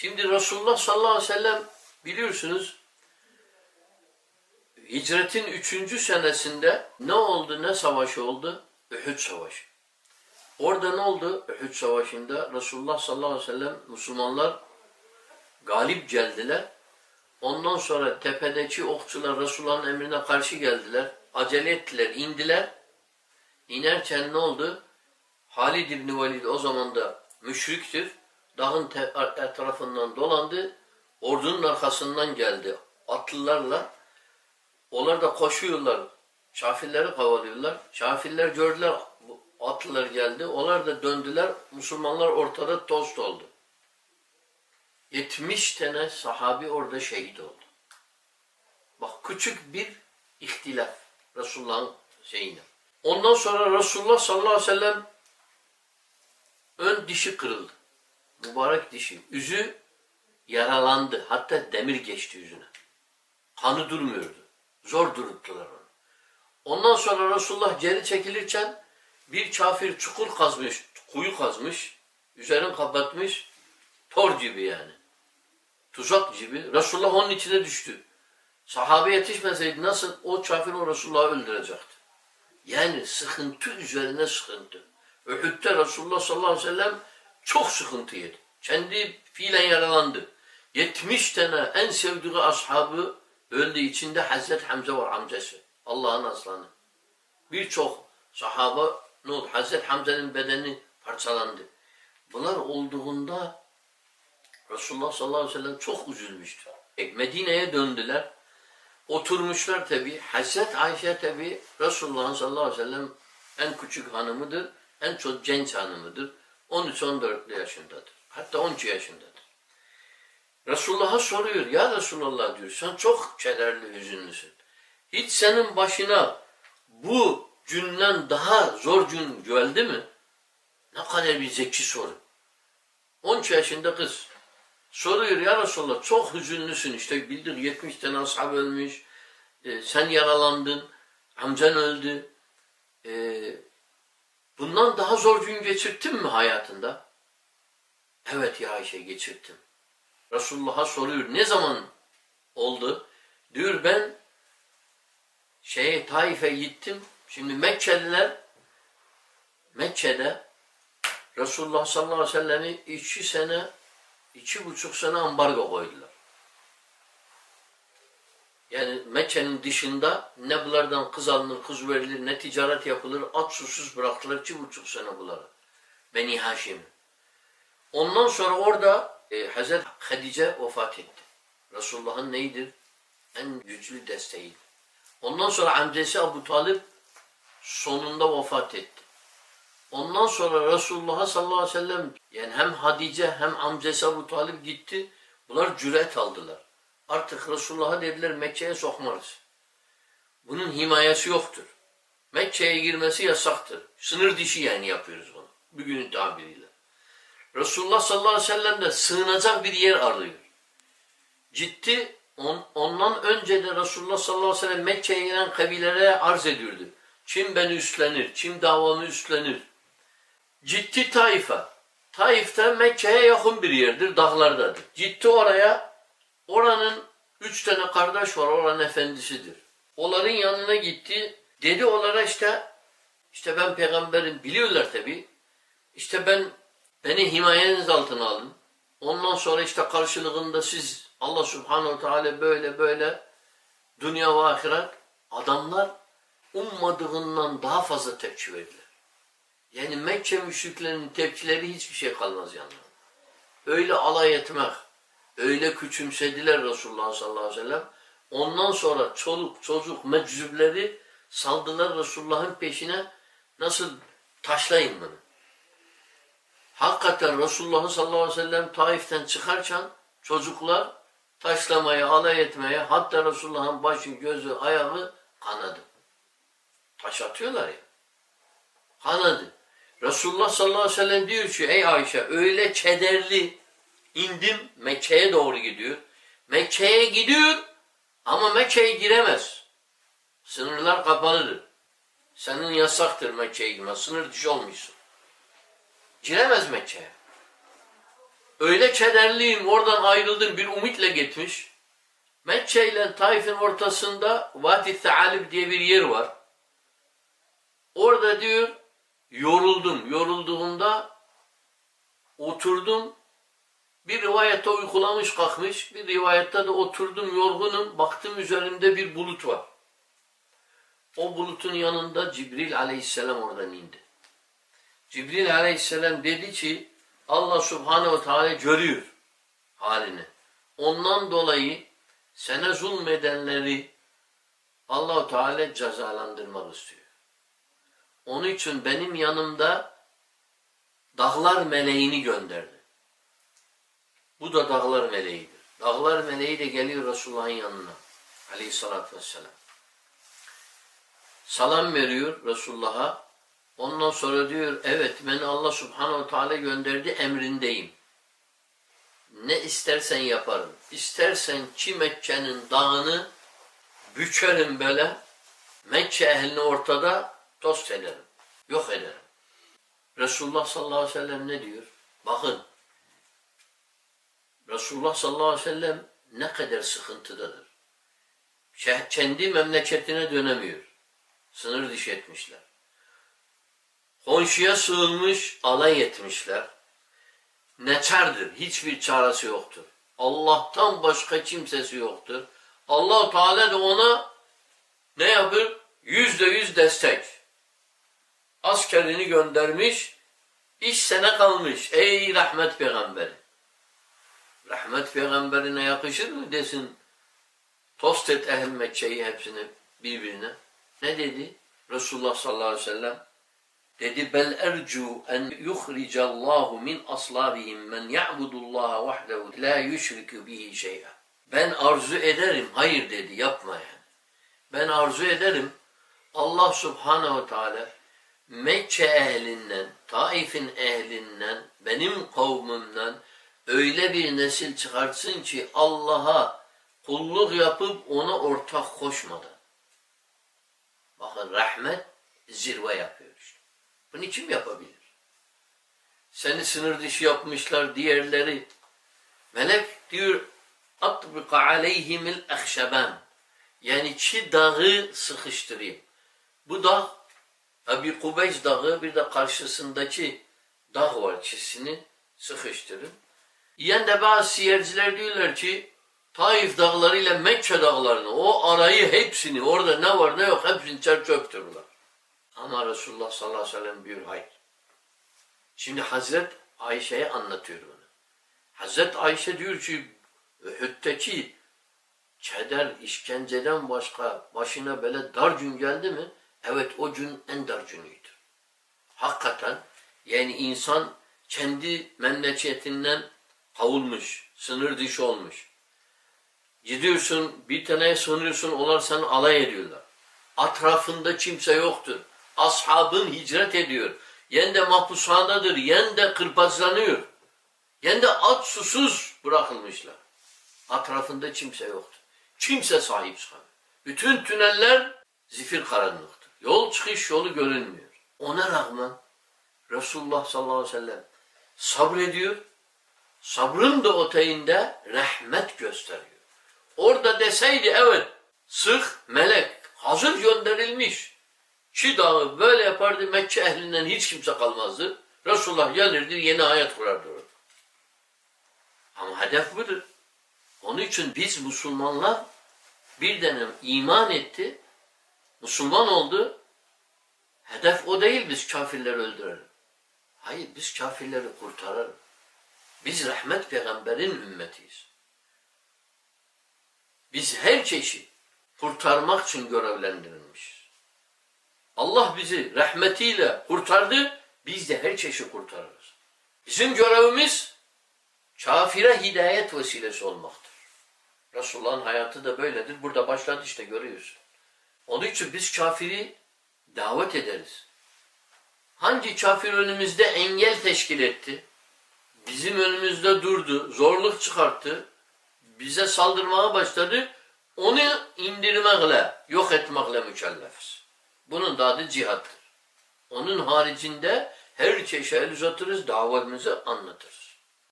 Şimdi Resulullah sallallahu aleyhi ve sellem biliyorsunuz hicretin üçüncü senesinde ne oldu, ne savaşı oldu? Uhud Savaşı. Orada ne oldu? Uhud Savaşı'nda Resulullah sallallahu aleyhi ve sellem Müslümanlar galip geldiler. Ondan sonra tepedeki okçular Resulullah'ın emrine karşı geldiler. Acele ettiler, indiler. İnerken ne oldu? Halid İbni Velid o zaman da müşriktir. Dağın etrafından dolandı. Ordunun arkasından geldi. Atlılarla. Onlar da koşuyorlar. Şafirleri kovalıyorlar. Şafirler gördüler atlılar geldi. Onlar da döndüler. Müslümanlar ortada tost oldu. 70 tane sahabi orada şehit oldu. Bak küçük bir ihtilaf Resulullah'ın şeyine. Ondan sonra Resulullah sallallahu aleyhi ve sellem ön dişi kırıldı. Mübarek dişi. Yüzü yaralandı. Hatta demir geçti yüzüne. Kanı durmuyordu. Zor duruttular onu. Ondan sonra Resulullah geri çekilirken bir kafir çukur kazmış, kuyu kazmış, üzerini kapatmış, tor gibi yani. Tuzak gibi. Resulullah onun içine düştü. Sahabe yetişmeseydi nasıl o kafir o Resulullah'ı öldürecekti. Yani sıkıntı üzerine sıkıntı. Uhud'da Resulullah sallallahu aleyhi ve sellem çok sıkıntı yedi. Kendi fiilen yaralandı. 70 tane en sevdiği ashabı öldü. içinde Hazreti Hamza var amcası. Allah'ın aslanı. Birçok sahaba ne oldu? Hazreti Hamza'nın bedeni parçalandı. Bunlar olduğunda Resulullah sallallahu aleyhi ve sellem çok üzülmüştü. E, Medine'ye döndüler. Oturmuşlar tabi. Hazreti Ayşe tabi Resulullah sallallahu aleyhi ve sellem en küçük hanımıdır. En çok genç hanımıdır. 13-14 yaşındadır. Hatta 12 yaşındadır. Resulullah'a soruyor. Ya Resulullah diyor sen çok kederli, hüzünlüsün. Hiç senin başına bu günden daha zor gün geldi mi? Ne kadar bir zeki soru. 13 yaşında kız. Soruyor ya Resulallah çok hüzünlüsün işte bildik 70 tane ashab ölmüş. e, sen yaralandın. Amcan öldü. E, bundan daha zor gün geçirttin mi hayatında? Evet ya Ayşe geçirttim. Resulullah'a soruyor ne zaman oldu? Diyor ben şeye Taif'e gittim. Şimdi Mekkeliler Mekke'de Resulullah sallallahu aleyhi ve sellem'i iki sene iki buçuk sene ambargo koydular. Yani Mekke'nin dışında ne bunlardan kız alınır, kız verilir, ne ticaret yapılır, at susuz bıraktılar iki buçuk sene bunları. Beni Haşim. Ondan sonra orada e, Hazreti Hadice vefat etti. Resulullah'ın neydir? En güçlü desteğiydi. Ondan sonra amcası Abu Talib sonunda vefat etti. Ondan sonra Resulullah sallallahu aleyhi ve sellem yani hem Hadice hem amcası Abu Talib gitti. Bunlar cüret aldılar. Artık Resulullah'a dediler Mekke'ye sokmarız. Bunun himayesi yoktur. Mekke'ye girmesi yasaktır. Sınır dişi yani yapıyoruz bunu. Bugünün tabiriyle. Resulullah sallallahu aleyhi ve sellem de sığınacak bir yer arıyor. Ciddi on, ondan önce de Resulullah sallallahu aleyhi ve sellem Mekke'ye gelen kabilelere arz ediyordu. Kim beni üstlenir, kim davamı üstlenir. Ciddi Taif'e. Taif'te Mekke'ye yakın bir yerdir, dağlardadır. Ciddi oraya, oranın üç tane kardeş var, oranın efendisidir. Onların yanına gitti, dedi onlara işte, işte ben peygamberim, biliyorlar tabi. İşte ben, beni himayeniz altına alın. Ondan sonra işte karşılığında siz Allah subhanehu teala böyle böyle dünya ve ahiret adamlar ummadığından daha fazla tepki verdiler. Yani Mekke müşriklerinin tepkileri hiçbir şey kalmaz yanlarında. Öyle alay etmek, öyle küçümsediler Resulullah sallallahu aleyhi ve sellem. Ondan sonra çoluk çocuk meczubleri saldılar Resulullah'ın peşine nasıl taşlayın bunu. Hakikaten Resulullah sallallahu aleyhi ve sellem Taif'ten çıkarken çocuklar taşlamaya, alay etmeye hatta Resulullah'ın başı, gözü, ayağı kanadı. Taş atıyorlar ya. Kanadı. Resulullah sallallahu aleyhi ve sellem diyor ki ey Ayşe öyle kederli indim Mekke'ye doğru gidiyor. Mekke'ye gidiyor ama Mekke'ye giremez. Sınırlar kapalıdır. Senin yasaktır Mekke'ye girmez. Sınır dışı olmuşsun. Giremez Mekke'ye. Öyle kederliyim oradan ayrıldım bir ümitle gitmiş. Mekke ile Taif'in ortasında Vadi Tealib diye bir yer var. Orada diyor yoruldum. Yorulduğumda oturdum. Bir rivayette uykulamış kalkmış. Bir rivayette de oturdum yorgunum. Baktım üzerimde bir bulut var. O bulutun yanında Cibril aleyhisselam oradan indi. Cibril aleyhisselam dedi ki Allah subhanehu teala görüyor halini. Ondan dolayı sana zulmedenleri Allahu Teala cezalandırmak istiyor. Onun için benim yanımda dağlar meleğini gönderdi. Bu da dağlar meleğidir. Dağlar meleği de geliyor Resulullah'ın yanına. Aleyhissalatü vesselam. Salam veriyor Resulullah'a. Ondan sonra diyor evet beni Allah subhanehu ve teala gönderdi emrindeyim. Ne istersen yaparım. İstersen ki Mekke'nin dağını bükerim böyle. Mekke ehlini ortada tost ederim. Yok ederim. Resulullah sallallahu aleyhi ve sellem ne diyor? Bakın. Resulullah sallallahu aleyhi ve sellem ne kadar sıkıntıdadır. Kendi memleketine dönemiyor. Sınır dışı etmişler. Komşuya sığınmış, alay etmişler. Neçerdir, hiçbir çaresi yoktur. Allah'tan başka kimsesi yoktur. allah Teala da ona ne yapır? Yüzde yüz destek. Askerini göndermiş, iş sene kalmış. Ey rahmet peygamberi. Rahmet peygamberine yakışır mı desin? Tost et ehl Mekke'yi hepsini birbirine. Ne dedi? Resulullah sallallahu aleyhi ve sellem dedi bel ercu en yuhricallahu min aslabihim men ya'budullaha vahdehu la yushriku bihi şey'a. Ben arzu ederim. Hayır dedi yapma yani. Ben arzu ederim Allah subhanehu teala Mekke ehlinden, Taif'in ehlinden, benim kavmimden öyle bir nesil çıkartsın ki Allah'a kulluk yapıp ona ortak koşmadan. Bakın rahmet zirve yapıyor işte. Bunu kim yapabilir? Seni sınır dışı yapmışlar diğerleri. Melek diyor atbika aleyhimil ehşeben. Yani çi dağı sıkıştırayım. Bu dağ bir Kubeys dağı bir de karşısındaki dağ var çizsini sıkıştırın. Yiyen de bazı siyerciler diyorlar ki Taif dağları ile Mekke dağlarını o arayı hepsini orada ne var ne yok hepsini çer çöktürürler. Ama Resulullah sallallahu aleyhi ve sellem diyor hayır. Şimdi Hazret Ayşe'ye anlatıyor bunu. Hazret Ayşe diyor ki Uhud'daki keder, işkenceden başka başına böyle dar gün geldi mi? Evet o gün en dar günüydü. Hakikaten yani insan kendi memleketinden kavulmuş, sınır dışı olmuş. Gidiyorsun bir taneye sığınıyorsun onlar seni alay ediyorlar. Atrafında kimse yoktur. Ashabın hicret ediyor. Yen de mahpushanedir, yen de kırpazlanıyor. Yen de aç susuz bırakılmışlar. Atrafında kimse yoktur. Kimse sahip çıkamıyor. Bütün tüneller zifir karanlıktır. Yol çıkış yolu görünmüyor. Ona rağmen Resulullah sallallahu aleyhi ve sellem sabrediyor. Sabrın da öteyinde rahmet gösteriyor. Orada deseydi evet sık melek hazır gönderilmiş. Şu dağı böyle yapardı Mekke ehlinden hiç kimse kalmazdı. Resulullah gelirdi yeni hayat kurardı orada. Ama hedef budur. Onun için biz Müslümanlar bir dönem iman etti, Müslüman oldu. Hedef o değil biz kafirleri öldürelim. Hayır biz kafirleri kurtaralım. Biz rahmet peygamberin ümmetiyiz. Biz her çeşit kurtarmak için görevlendirilmişiz. Allah bizi rahmetiyle kurtardı, biz de her çeşit kurtarırız. Bizim görevimiz kafire hidayet vesilesi olmaktır. Resulullah'ın hayatı da böyledir. Burada başladı işte görüyorsun. Onun için biz kafiri davet ederiz. Hangi kafir önümüzde engel teşkil etti? Bizim önümüzde durdu, zorluk çıkarttı, bize saldırmaya başladı. Onu indirmekle, yok etmekle mükellefiz. Bunun da adı cihattır. Onun haricinde her çeşe el uzatırız, davetimizi anlatırız.